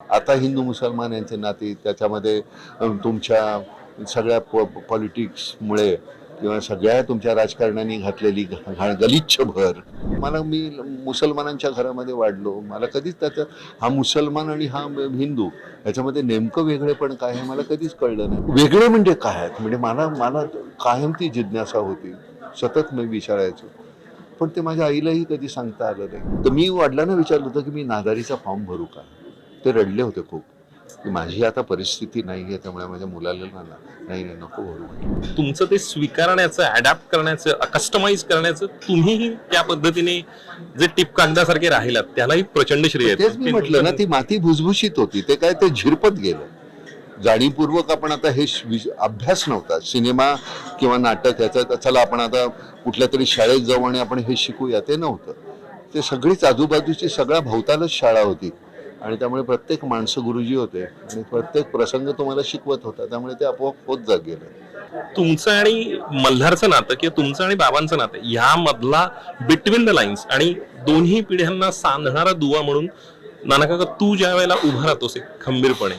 आता हिंदू मुसलमान यांचे नाते त्याच्यामध्ये तुमच्या सगळ्या पॉ पॉलिटिक्समुळे किंवा सगळ्या तुमच्या राजकारण्यांनी घातलेली गलिच्छ भर मला मी मुसलमानांच्या घरामध्ये वाढलो. मला कधीच त्याचं हा मुसलमान आणि हा हिंदू याच्यामध्ये नेमकं वेगळेपण काय आहे मला कधीच कळलं नाही. वेगळे म्हणजे काय? म्हणजे मला मला कायम ती जिज्ञासा होती. सतत मी विचारायचो. पण ते माझ्या आईलाही कधी सांगता आलं नाही. तर मी वडिलांना विचारलं होतं की मी नादारीचा फॉर्म भरू का? ते रडले होते खूप. की माझी आता परिस्थिती नाही आहे त्यामुळे माझ्या मुलाला नाही नाही नको भरू म्हटलं. तुमचं ते स्वीकारण्याचं अडॅप्ट करण्याचं कस्टमाइज करण्याचं तुम्हीही त्या पद्धतीने जे टिप कागदासारखे राहिलात त्यालाही प्रचंड श्रेय. तेच मी म्हटलं ना ती माती भुसभुशीत होती ते काय ते झिरपत गेलं. जाणीवपूर्वक आपण आता हे अभ्यास नव्हता. सिनेमा किंवा नाटक याचा चला आपण आता कुठल्या तरी शाळेत जाऊ आणि आपण हे शिकूया ते नव्हतं. ते सगळीच आजूबाजूची सगळ्या भोवतालच शाळा होती. आणि त्यामुळे प्रत्येक माणसं गुरुजी होते आणि प्रत्येक प्रसंग तुम्हाला शिकवत होता त्यामुळे ते आपोआप होत जा गेलं. तुमचं आणि मल्हारचं नातं किंवा तुमचं आणि बाबांचं नातं ह्यामधला बिटवीन द लाईन्स आणि दोन्ही पिढ्यांना सांधणारा दुवा म्हणून नाना काका तू ज्या वेळेला उभा राहतोस खंबीरपणे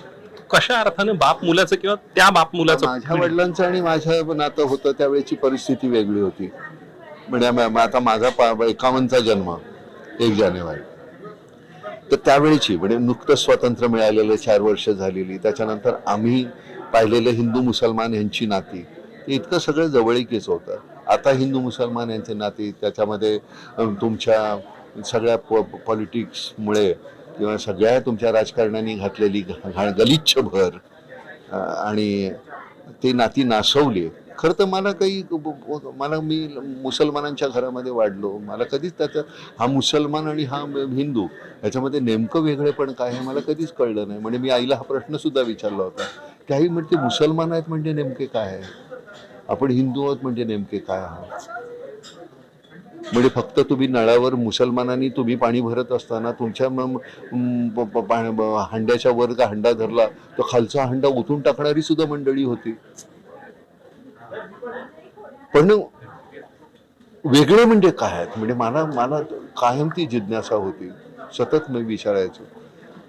कशा अर्थाने बाप मुलाचं किंवा त्या बाप मुलाचं माझ्या वडिलांचं आणि माझं नातं होतं त्यावेळेची परिस्थिती वेगळी होती. म्हणजे आता माझा एकावन्नचा जन्म एक जानेवारी. तर त्यावेळीची म्हणजे नुकतं स्वातंत्र्य मिळालेलं चार वर्ष झालेली. त्याच्यानंतर आम्ही पाहिलेलं हिंदू मुसलमान यांची नाती ते इतकं सगळं जवळीकीच होतं. आता हिंदू मुसलमान यांचे नाती त्याच्यामध्ये तुमच्या सगळ्या पॉ पॉलिटिक्समुळे किंवा सगळ्या तुमच्या राजकारण्यांनी घातलेली घा- गलिच्छ भर आणि ती नाती नासवली खरं तर मला काही मला मी मुसलमानांच्या घरामध्ये वाढलो. मला कधीच त्याचं हा मुसलमान आणि हा हिंदू याच्यामध्ये नेमकं वेगळेपण काय आहे मला कधीच कळलं नाही. म्हणजे मी आईला हा प्रश्नसुद्धा विचारला होता. की आई म्हणते मुसलमान आहेत म्हणजे नेमके काय? आहे आपण हिंदू आहोत म्हणजे नेमके काय आहोत? म्हणजे फक्त तुम्ही नळावर मुसलमानांनी तुम्ही पाणी भरत असताना तुमच्या म- पा- ब- हांड्याच्या वर का हंडा धरला तो खालचा हंडा उतरून टाकणारी सुद्धा मंडळी होती. पण वेगळे म्हणजे काय आहेत? म्हणजे मला मला कायम ती जिज्ञासा होती. सतत मी विचारायचो.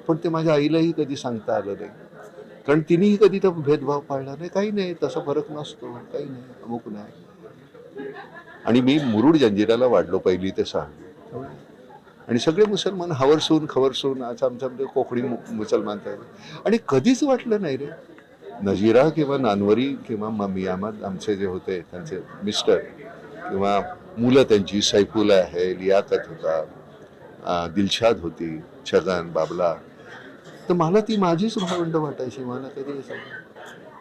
पण ते माझ्या आईलाही कधी सांगता आलं नाही. कारण तिनेही कधी तर भेदभाव पाळला नाही. काही नाही. तसा फरक नसतो. काही नाही. अमुक नाही. आणि मी मुरुड जंजिराला वाढलो पहिली ते सहा आणि सगळे मुसलमान हवरसून खवरसून आज आमच्यामध्ये कोकणी मु- मुसलमान आणि कधीच वाटलं नाही रे. नजीरा किंवा नानवरी किंवा मम्मी अहमद आमचे जे होते त्यांचे मिस्टर किंवा मुलं त्यांची सैफुल आहे लियाकत होता दिलशाद होती छगन बाबला तर मला ती माझीच भावंड वाटायची मला कधी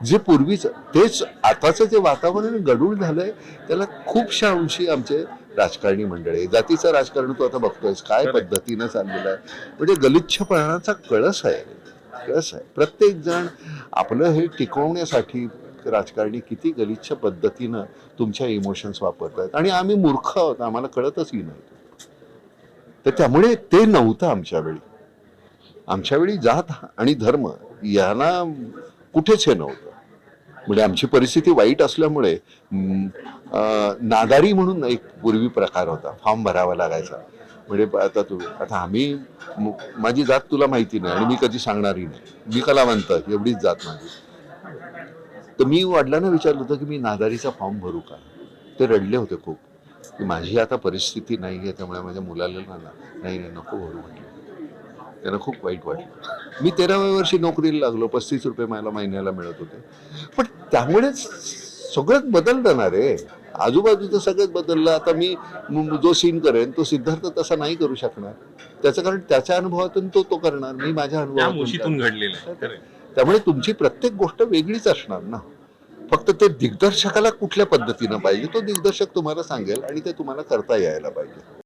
जे पूर्वीच तेच आताचं जे वातावरण गडूळ झालंय त्याला खूपशा अंशी आमचे राजकारणी मंडळी आहे. जातीचं राजकारण तू आता बघतोयस काय. पद्धतीनं चाललेलं आहे म्हणजे गलिच्छपणाचा कळस आहे कसं आहे? प्रत्येक जण आपलं हे टिकवण्यासाठी राजकारणी किती गलिच्छ पद्धतीनं तुमच्या इमोशन्स वापरतात आणि आम्ही मूर्ख आहोत आम्हाला कळतचही नाही. तर त्यामुळे ते नव्हतं आमच्या वेळी. आमच्या वेळी जात आणि धर्म यांना कुठेच हे नव्हतं. म्हणजे आमची परिस्थिती वाईट असल्यामुळे नादारी म्हणून एक पूर्वी प्रकार होता फॉर्म भरावा लागायचा. म्हणजे आता तू आता आम्ही माझी जात तुला माहिती नाही आणि मी कधी सांगणारही नाही. मी कलावंत एवढीच जात माझी. तर मी वडिलांना विचारलं होतं की मी नादारीचा फॉर्म भरू का? ते रडले होते खूप. की माझी आता परिस्थिती नाही आहे त्यामुळे माझ्या मुलाला नाही नाही नको भरू म्हटलं. त्यांना खूप वाईट वाटलं. मी तेराव्या वर्षी नोकरीला लागलो पस्तीस रुपये मला महिन्याला मिळत होते. पण त्यामुळेच सगळंच बदल ना रे. आजूबाजूचं सगळंच बदललं. आता मी जो सीन करेन तो सिद्धार्थ तसा नाही करू शकणार. त्याचं कारण त्याच्या अनुभवातून तो तो करणार. मी माझ्या अनुभवातून. घडलेलं. त्यामुळे तुमची प्रत्येक गोष्ट वेगळीच असणार ना. फक्त ते दिग्दर्शकाला कुठल्या पद्धतीनं पाहिजे तो दिग्दर्शक तुम्हाला सांगेल आणि ते तुम्हाला करता यायला पाहिजे.